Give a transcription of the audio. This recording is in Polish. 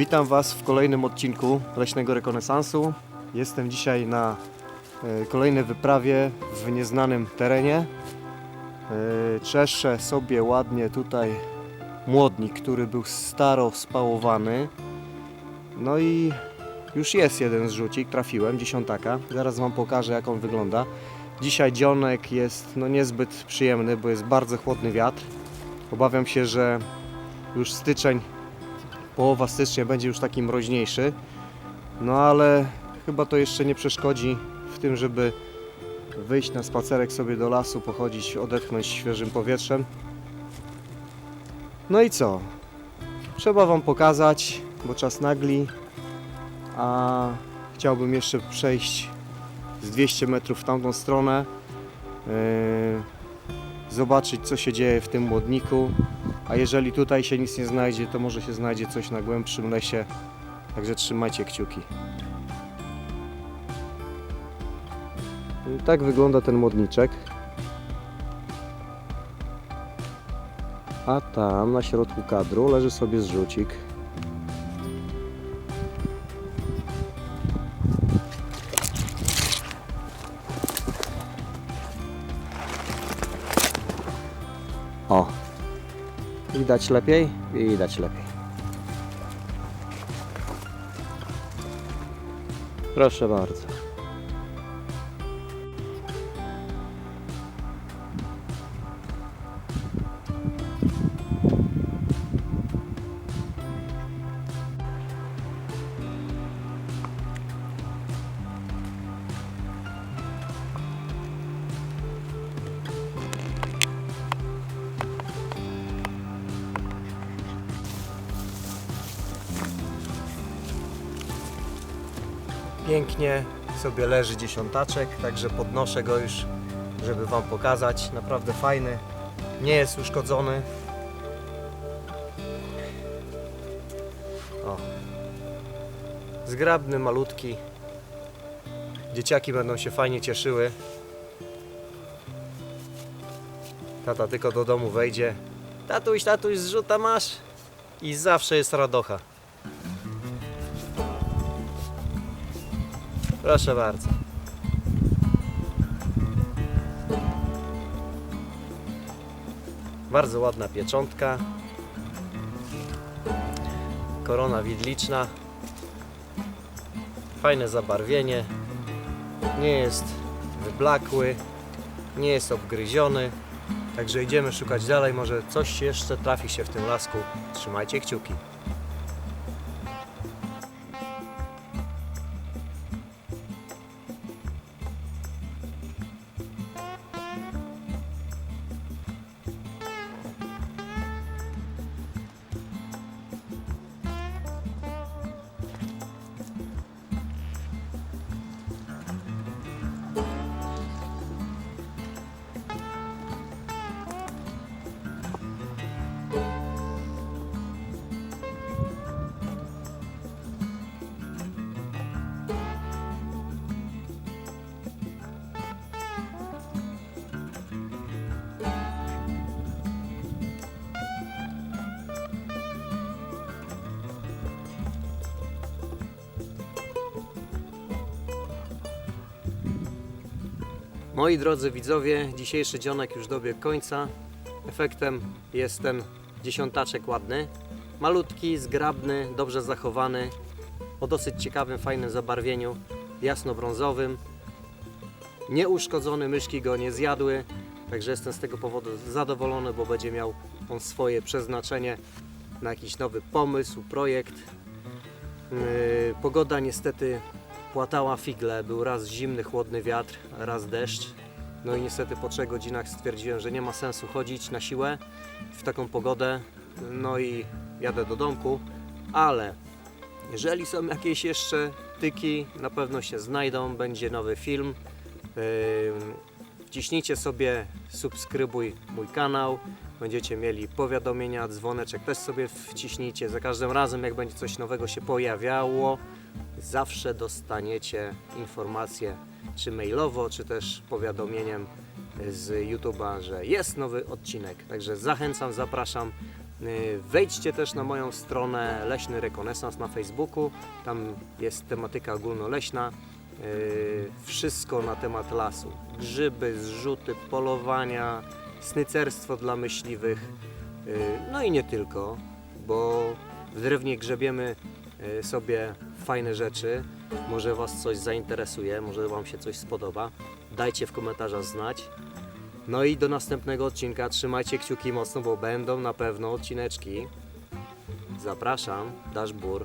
Witam Was w kolejnym odcinku Leśnego Rekonesansu. Jestem dzisiaj na e, kolejnej wyprawie w nieznanym terenie. E, Czeszczę sobie ładnie tutaj młodnik, który był staro spałowany. No i już jest jeden zrzucik, trafiłem, dziesiątaka. Zaraz Wam pokażę jak on wygląda. Dzisiaj dzionek jest no, niezbyt przyjemny, bo jest bardzo chłodny wiatr. Obawiam się, że już styczeń połowa stycznia będzie już taki mroźniejszy. No ale chyba to jeszcze nie przeszkodzi w tym, żeby wyjść na spacerek sobie do lasu, pochodzić, odetchnąć świeżym powietrzem. No i co? Trzeba Wam pokazać, bo czas nagli, a chciałbym jeszcze przejść z 200 metrów w tamtą stronę, yy, zobaczyć co się dzieje w tym młodniku, a jeżeli tutaj się nic nie znajdzie, to może się znajdzie coś na głębszym lesie. Także trzymajcie kciuki. I tak wygląda ten modniczek. A tam na środku kadru leży sobie zrzucik. O, Widać lepiej? Widać lepiej. Proszę bardzo. Pięknie sobie leży dziesiątaczek, także podnoszę go już, żeby Wam pokazać. Naprawdę fajny, nie jest uszkodzony. O. Zgrabny, malutki. Dzieciaki będą się fajnie cieszyły. Tata tylko do domu wejdzie. Tatuś, tatuś, zrzuta masz? I zawsze jest radocha. Proszę bardzo. Bardzo ładna pieczątka. Korona widliczna. Fajne zabarwienie. Nie jest wyblakły. Nie jest obgryziony. Także idziemy szukać dalej. Może coś jeszcze trafi się w tym lasku. Trzymajcie kciuki. Moi drodzy widzowie, dzisiejszy dzionek już dobiegł końca. Efektem jest ten dziesiątaczek ładny. Malutki, zgrabny, dobrze zachowany, o dosyć ciekawym, fajnym zabarwieniu, jasno-brązowym. Nieuszkodzony, myszki go nie zjadły, także jestem z tego powodu zadowolony, bo będzie miał on swoje przeznaczenie na jakiś nowy pomysł, projekt. Yy, Pogoda niestety płatała figle. Był raz zimny, chłodny wiatr, raz deszcz. No i niestety po trzech godzinach stwierdziłem, że nie ma sensu chodzić na siłę w taką pogodę. No i jadę do domku, ale jeżeli są jakieś jeszcze tyki, na pewno się znajdą, będzie nowy film. Wciśnijcie sobie subskrybuj mój kanał, będziecie mieli powiadomienia, dzwoneczek też sobie wciśnijcie. Za każdym razem jak będzie coś nowego się pojawiało, zawsze dostaniecie informację czy mailowo, czy też powiadomieniem z YouTube'a, że jest nowy odcinek. Także zachęcam, zapraszam. Y, Wejdźcie też na moją stronę Leśny Rekonesans na Facebooku. Tam jest tematyka ogólnoleśna. Y, Wszystko na temat lasu. Grzyby, zrzuty, polowania, snycerstwo dla myśliwych. Y, No i nie tylko, bo w drewnie grzebiemy sobie fajne rzeczy. Może Was coś zainteresuje, może Wam się coś spodoba. Dajcie w komentarzach znać. No i do następnego odcinka trzymajcie kciuki mocno, bo będą na pewno odcineczki. Zapraszam, Dashbur.